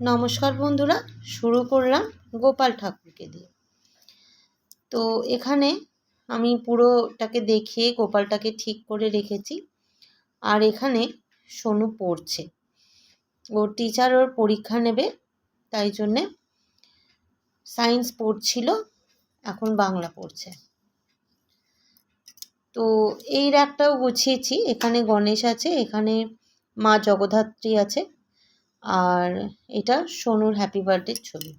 নমস্কার বন্ধুরা, শুরু করলাম গোপাল ঠাকুরকে দিয়ে। তো এখানে আমি পুরোটাকে দেখিয়ে গোপালটাকে ঠিক করে রেখেছি। আর এখানে সোনু পড়ছে। ওর টিচার ওর পরীক্ষা নেবে, তাই জন্যে সায়েন্স পড়ছিল, এখন বাংলা পড়ছে। তো এই র্যাকটাও গুছিয়েছি, এখানে গণেশ আছে, এখানে মা জগদ্ধাত্রী আছে। আর এটা সোনুর হ্যাপি বার্থডের ছবি।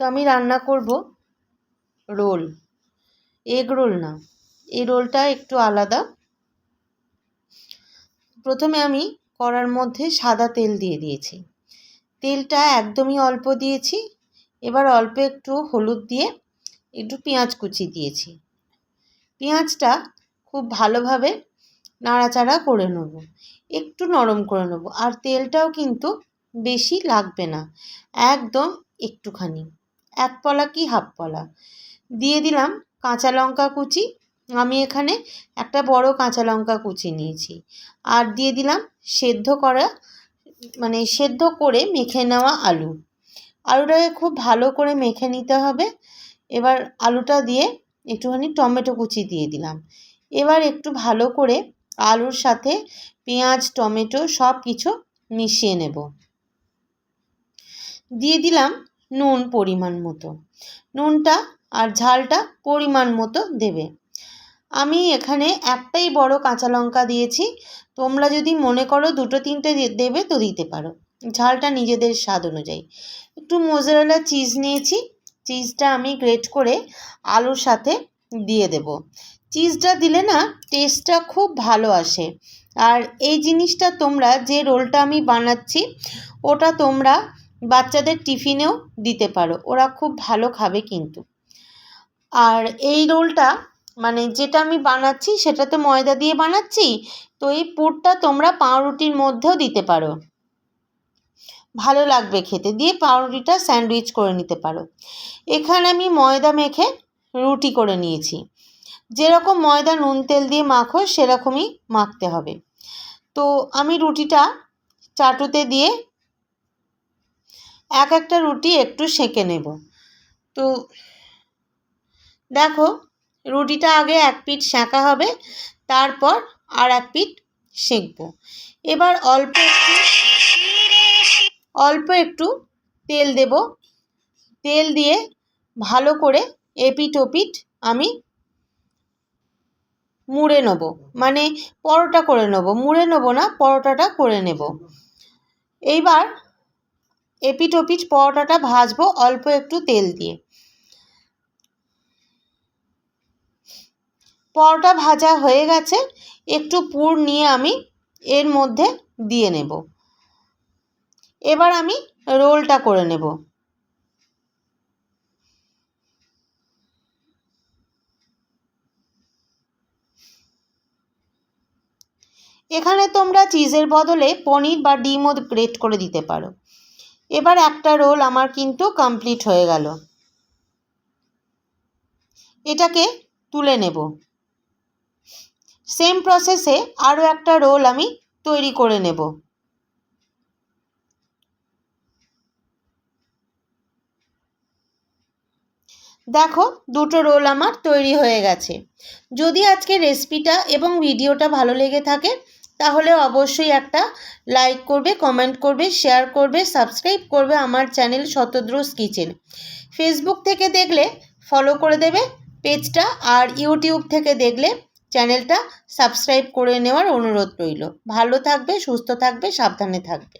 তো আমি রান্না করব রোল। এগ রোল না, এই রোলটা একটু আলাদা। প্রথমে আমি কড়ার মধ্যে সাদা তেল দিয়ে দিয়েছি। তেলটা একদমই অল্প দিয়েছি, এবার অল্প একটু হলুদ দিয়ে একটু পেঁয়াজ কুচি দিয়েছি। পেঁয়াজটা খুব ভালোভাবে নাড়াচাড়া করে নেব। একটু নরম করে নেব। আর তেলটাও কিন্তু বেশি লাগবে না। একদম একটুখানি। এক পলা কি হাফ পলা। দিয়ে দিলাম কাঁচা লঙ্কা কুচি। আমি এখানে একটা বড় কাঁচা লঙ্কা কুচি নিয়েছি। আর দিয়ে দিলাম সেদ্ধ করা মানে সেদ্ধ করে মেখে নেওয়া আলু। আলুটাকে খুব ভালো করে মেখে নিতে হবে। এবার আলুটা দিয়ে একটুখানি টমেটো কুচি দিয়ে দিলাম। এবার একটু ভালো করে আলুর সাথে পেঁয়াজ, টমেটো সব কিছু মিশিয়ে নেব। দিয়ে দিলাম নুন পরিমাণ মতো। নুনটা আর ঝালটা পরিমাণ মতো দেবে। আমি এখানে একটাই বড় কাঁচা লঙ্কা দিয়েছি। তোমরা যদি মনে করো দুটো তিনটে দেবে তো দিতে পারো। ঝালটা নিজেদের স্বাদ অনুযায়ী। একটু মোজারেলা চিজ নিয়েছি। চিজটা আমি গ্রেট করে আলুর সাথে দিয়ে দেব। চিজটা দিলে না টেস্টটা খুব ভালো আসে। আর এই জিনিসটা তোমরা যে রোলটা আমি বানাচ্ছি, ওটা তোমরা বাচ্চাদের টিফিনেও দিতে পারো। ওরা খুব ভালো খাবে কিন্তু। আর এই রোলটা মানে যেটা আমি বানাচ্ছি সেটা তো ময়দা দিয়ে বানাচ্ছি, তো এই পুরটা তোমরা পাউরুটির মধ্যেও দিতে পারো। ভালো লাগবে খেতে। দিয়ে পাউরুটিটা স্যান্ডউইচ করে নিতে পারো। এখানে আমি ময়দা মেখে রুটি করে নিয়েছি। যেরকম ময়দা, নুন, তেল দিয়ে মাখো, সেরকমই মাখতে হবে। তো আমি রুটিটা চাটুতে দিয়ে এক একটা রুটি একটু সেঁকে নেব। তো দেখো, রুটিটা আগে এক পিঠ সেঁকা হবে, তারপর আর এক পিঠ সেঁকবো। এবার অল্প একটু অল্প একটু তেল দেব। তেল দিয়ে ভালো করে এপিট ওপিট আমি মুড়ে নেব। মানে পরোটা করে নেব। মুড়ে নেব না, পরোটাটা করে নেব। এইবার এপিট ওপিট পরোটাটা ভাজবো অল্প একটু তেল দিয়ে। পরোটা ভাজা হয়ে গেছে। একটু পুর নিয়ে আমি এর মধ্যে দিয়ে নেব। এবার আমি রোলটা করে নেব। এখানে তোমরা চিজের বদলে পনির বা ডিমও গ্রেট করে দিতে পারো। এবার একটা রোল আমার কিন্তু কমপ্লিট হয়ে গেল। এটাকে তুলে নেব। সেম প্রসেসে আরও একটা রোল আমি তৈরি করে নেব। দেখো, দুটো রোল আমার তৈরি হয়ে গেছে। যদি আজকে রেসিপিটা এবং ভিডিওটা ভালো লেগে থাকে তাহলে অবশ্যই একটা লাইক করবে কমেন্ট করবে শেয়ার করবে সাবস্ক্রাইব করবে আমার চ্যানেল শতদ্রুস কিচেন ফেসবুক থেকে দেখলে ফলো করে দেবে পেজটা আর ইউটিউব থেকে দেখলে চ্যানেলটা সাবস্ক্রাইব করে নেওয়ার অনুরোধ রইল। ভালো থাকবে, সুস্থ থাকবে, সাবধানে থাকবে।